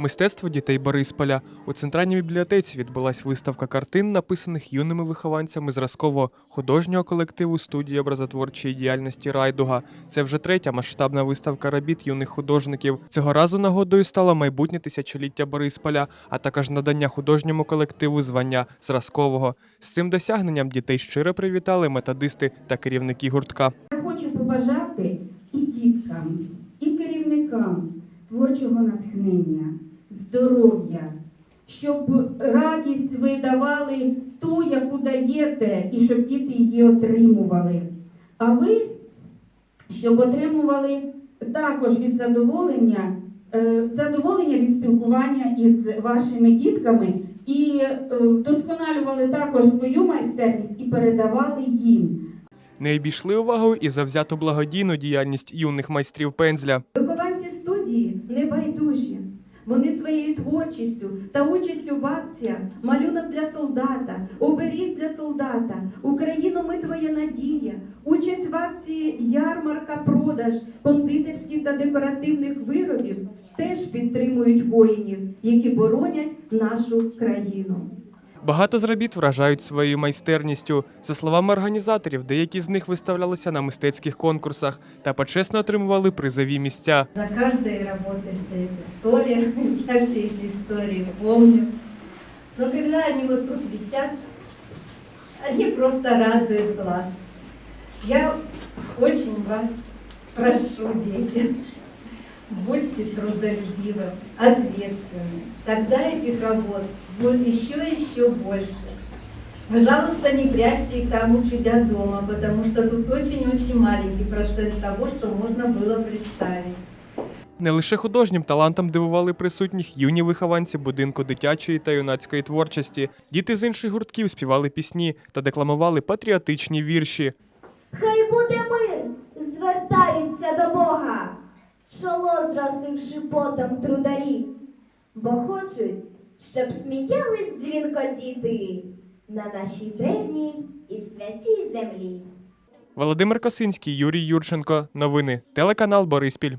Мистецтво дітей Борисполя у центральній бібліотеці відбулась виставка картин, написаних юними вихованцями зразкового художнього колективу студії образотворчої діяльності Райдуга. Це вже третя масштабна виставка робіт юних художників. Цього разу нагодою стало майбутнє тисячоліття Борисполя, а також надання художньому колективу звання зразкового. З цим досягненням дітей щиро привітали методисти та керівники гуртка. Я хочу побажати і діткам, і керівникам творчого натхнення, здоров'я, щоб радість ви давали ту, яку даєте, і щоб діти її отримували. А ви, щоб отримували також від задоволення, е, задоволення від спілкування із вашими дітками і е, вдосконалювали також свою майстерність і передавали їм. Не обійшли увагою і завзяту благодійну діяльність юних майстрів пензля. Вихованці студії небайдужі. Вони своєю творчістю та участю в акціях малюнок для солдата, оберіг для солдата, Україну ми твоя надія, участь в акції ярмарка, продаж кондитерських та декоративних виробів теж підтримують воїнів, які боронять нашу країну. Багато з робіт вражають своєю майстерністю. За словами організаторів, деякі з них виставлялися на мистецьких конкурсах та почесно отримували призові місця. За каждой работой стоит история. Я все эти истории помню. Но когда они вот тут висят, они просто радуют глаз. Я очень вас прошу, дети, будьте трудолюбивы, ответственны. Тогда этих работ будет еще и еще больше. Пожалуйста, не прячьте их там у себя дома, потому что тут очень-очень маленький процент того, что можно было представить. Не лише художнім талантом дивували присутніх юні вихованці будинку дитячої та юнацької творчості. Діти з інших гуртків співали пісні та декламували патріотичні вірші. Хай буде мир, звертаються до Бога, чоло зросивши потом трударі, бо хочуть, щоб сміялись дзвінко діти на нашій древній і святій землі. Володимир Косинський, Юрій Юрченко. Новини. Телеканал Бориспіль.